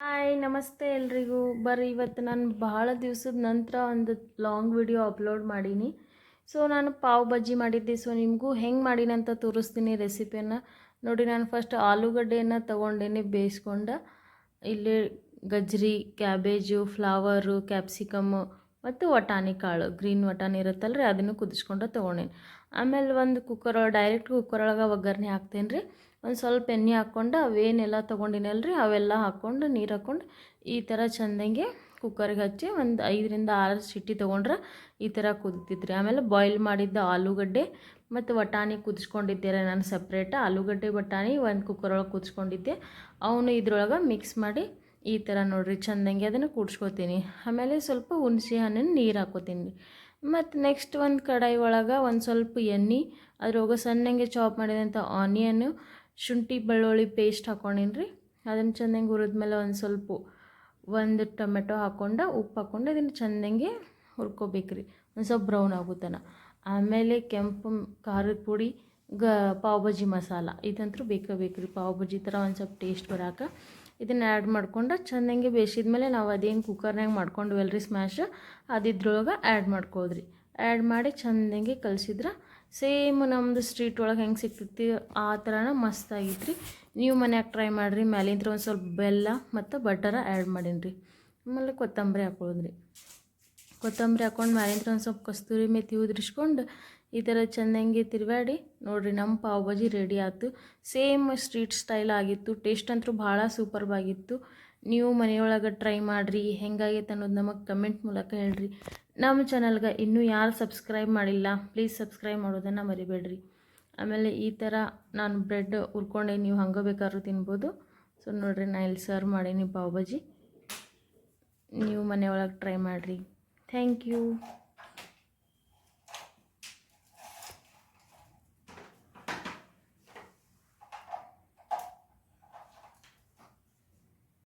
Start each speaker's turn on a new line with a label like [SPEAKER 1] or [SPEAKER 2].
[SPEAKER 1] Hi, ನಮಸ್ತೆ ಎಲ್ರಿಗೂ. ಬರ್ರಿ, ಇವತ್ತು ನಾನು ಭಾಳ ದಿವಸದ ನಂತರ ಒಂದು ಲಾಂಗ್ ವಿಡಿಯೋ ಅಪ್ಲೋಡ್ ಮಾಡೀನಿ. ಸೊ ನಾನು ಪಾವ್ ಬಜ್ಜಿ ಮಾಡಿದ್ದೆ. ಸೊ ನಿಮಗೂ ಹೆಂಗೆ ಮಾಡೀನಿ ಅಂತ ತೋರಿಸ್ತೀನಿ ರೆಸಿಪಿಯನ್ನು ನೋಡಿ, ನಾನು ಫಸ್ಟ್ ಆಲೂಗಡ್ಡೆಯನ್ನು ತೊಗೊಂಡೇನೆ ಬೇಯಿಸ್ಕೊಂಡು. ಇಲ್ಲಿ ಗಜ್ರಿ ಕ್ಯಾಬೇಜು ಫ್ಲವರು ಕ್ಯಾಪ್ಸಿಕಮ್ಮು ಮತ್ತು ವಟಾಣಿ ಕಾಳು. ಗ್ರೀನ್ ವಟಾಣಿ ಇರುತ್ತಲ್ಲ ರೀ ಅದನ್ನು ಕುದಿಸ್ಕೊಂಡು ತೊಗೊಂಡೇನಿ. ಆಮೇಲೆ ಒಂದು ಕುಕ್ಕರ್ ಡೈರೆಕ್ಟ್ ಕುಕ್ಕರ್ ಒಳಗೆ ಒಗ್ಗರಣೆ ಹಾಕ್ತೇನೆ ರೀ ಒಂದು ಸ್ವಲ್ಪ ಎಣ್ಣೆ ಹಾಕ್ಕೊಂಡು ಅವೇನೆಲ್ಲ ತೊಗೊಂಡಿನಲ್ಲ ರೀ ಅವೆಲ್ಲ ಹಾಕ್ಕೊಂಡು ನೀರು ಹಾಕ್ಕೊಂಡು ಈ ಥರ ಚೆಂದಂಗೆ ಕುಕ್ಕರ್ಗೆ ಹಚ್ಚಿ ಒಂದು ಐದರಿಂದ ಆರು ಸಿಟಿ ತೊಗೊಂಡ್ರೆ ಈ ಥರ ಕುದಿತಿದ್ರಿ. ಆಮೇಲೆ ಬಾಯ್ಲ್ ಮಾಡಿದ್ದ ಆಲೂಗಡ್ಡೆ ಮತ್ತು ವಟಾಣಿ ಕುದಿಸ್ಕೊಂಡಿದ್ದೆ ನಾನು ಸಪ್ರೇಟ್ ಆಲೂಗಡ್ಡೆ ಬಟಾಣಿ ಒಂದು ಕುಕ್ಕರ್ ಒಳಗೆ ಕುದಿಸ್ಕೊಂಡಿದ್ದೆ. ಅವನು ಇದ್ರೊಳಗೆ ಮಿಕ್ಸ್ ಮಾಡಿ ಈ ಥರ ನೋಡಿರಿ ಚೆಂದಂಗೆ ಅದನ್ನು ಕೂಡ್ಸ್ಕೊತೀನಿ. ಆಮೇಲೆ ಸ್ವಲ್ಪ ಹುಣಸೆ ಹಣ್ಣನ್ನು ನೀರು ಹಾಕೋತೀನಿ. ಮತ್ತು ನೆಕ್ಸ್ಟ್ ಒಂದು ಕಡಾಯಿ ಒಳಗೆ ಒಂದು ಸ್ವಲ್ಪ ಎಣ್ಣೆ, ಅದ್ರೊಳಗೆ ಸಣ್ಣಂಗೆ ಚಾಪ್ ಮಾಡಿದಂಥ ಆನಿಯನ್ನು ಶುಂಠಿ, ಬೆಳ್ಳುಳ್ಳಿ ಪೇಸ್ಟ್ ಹಾಕೊಂಡಿನ್ರಿ. ಅದನ್ನು ಚೆಂದಂಗೆ ಹುರಿದ್ಮೇಲೆ ಒಂದು ಸ್ವಲ್ಪ ಒಂದು ಟೊಮೆಟೊ ಹಾಕ್ಕೊಂಡು ಉಪ್ಪು ಹಾಕ್ಕೊಂಡು ಇದನ್ನು ಚೆಂದಂಗೆ ಹುರ್ಕೋಬೇಕು ರೀ ಒಂದು ಸ್ವಲ್ಪ ಬ್ರೌನ್ ಆಗುತ್ತನ ಆಮೇಲೆ ಕೆಂಪು ಖಾರದ ಪುಡಿ, ಗ, ಪಾವ್ ಭಾಜಿ ಮಸಾಲ ಇದಂತೂ ಬೇಕೇ ಬೇಕು ರೀ ಪಾವ್ ಭಾಜಿ ಥರ ಒಂದು ಸ್ವಲ್ಪ ಟೇಸ್ಟ್ ಬರಾಕ. ಇದನ್ನು ಆ್ಯಡ್ ಮಾಡ್ಕೊಂಡು ಬೇಯಿಸಿದ ಮೇಲೆ ನಾವು ಅದೇನು ಕುಕ್ಕರ್ನಾಗ ಮಾಡ್ಕೊಂಡು ರೀ ಸ್ಮ್ಯಾಶ್ ಅದಿದ್ರೊಳಗೆ ಆ್ಯಡ್ ಮಾಡ್ಕೋದ್ರಿ ಆ್ಯಡ್ ಮಾಡಿ ಚೆಂದಂಗೆ ಕಲಿಸಿದ್ರೆ ಸೇಮ್ ನಮ್ಮದು ಸ್ಟ್ರೀಟ್ ಒಳಗೆ ಹೆಂಗೆ ಸಿಗ್ತೈತಿ, ಆ ಥರನ ಮಸ್ತಾಗಿತ್ತು ರೀ ನೀವು ಮನ್ಯಾಗ ಟ್ರೈ ಮಾಡಿರಿ, ಮ್ಯಾಲಿಂತ್ರ ಒಂದು ಸ್ವಲ್ಪ ಬೆಲ್ಲ ಮತ್ತು ಬಟರ ಆ್ಯಡ್ ಮಾಡೀನಿ ರೀ ಆಮೇಲೆ ಕೊತ್ತಂಬರಿ ಹಾಕೊಳ್ಳೋದ್ರಿ ಕೊತ್ತಂಬರಿ ಹಾಕೊಂಡು ಮ್ಯಾಲಿಂತ್ರ ಒಂದು ಸ್ವಲ್ಪ ಕಸ್ತೂರಿ ಮೆಥಿ ಉದ್ರಿಸ್ಕೊಂಡು ಈ ಥರ ಚೆಂದಂಗೆ ತಿರುಗಾಡಿ ನೋಡಿರಿ ನಮ್ಮ ಪಾವ್ ಬಾಜಿ ರೆಡಿ ಆಯ್ತು ಸೇಮ್ ಸ್ಟ್ರೀಟ್ ಸ್ಟೈಲ್ ಆಗಿತ್ತು ಟೇಸ್ಟ್ ಅಂತೂ ಭಾಳ ಸೂಪರ್ಬಾಗಿತ್ತು ನೀವು ಮನೆಯೊಳಗೆ ಟ್ರೈ ಮಾಡಿರಿ, ಹೆಂಗಾಗೈತೆ ಅನ್ನೋದು ನಮಗೆ ಕಮೆಂಟ್ ಮೂಲಕ ಹೇಳ್ರಿ. ನಮ್ಮ ಚಾನಲ್ಗೆ ಇನ್ನೂ ಯಾರು ಸಬ್ಸ್ಕ್ರೈಬ್ ಮಾಡಿಲ್ಲ ಪ್ಲೀಸ್ ಸಬ್ಸ್ಕ್ರೈಬ್ ಮಾಡೋದನ್ನು ಮರಿಬೇಡ್ರಿ. ಆಮೇಲೆ ಈ ಥರ ನಾನು ಬ್ರೆಡ್ ಉರ್ಕೊಂಡೆ ನೀವು ಹಂಗೆ ಬೇಕಾದ್ರೂ ತಿನ್ಬೋದು. ಸೊ ನೋಡಿರಿ, ನಾ ಇಲ್ಲಿ ಸರ್ವ್ ಮಾಡೀನಿ ಪಾವ್ ಭಾಜಿ. ನೀವು ಮನೆಯೊಳಗೆ ಟ್ರೈ ಮಾಡಿರಿ. Thank you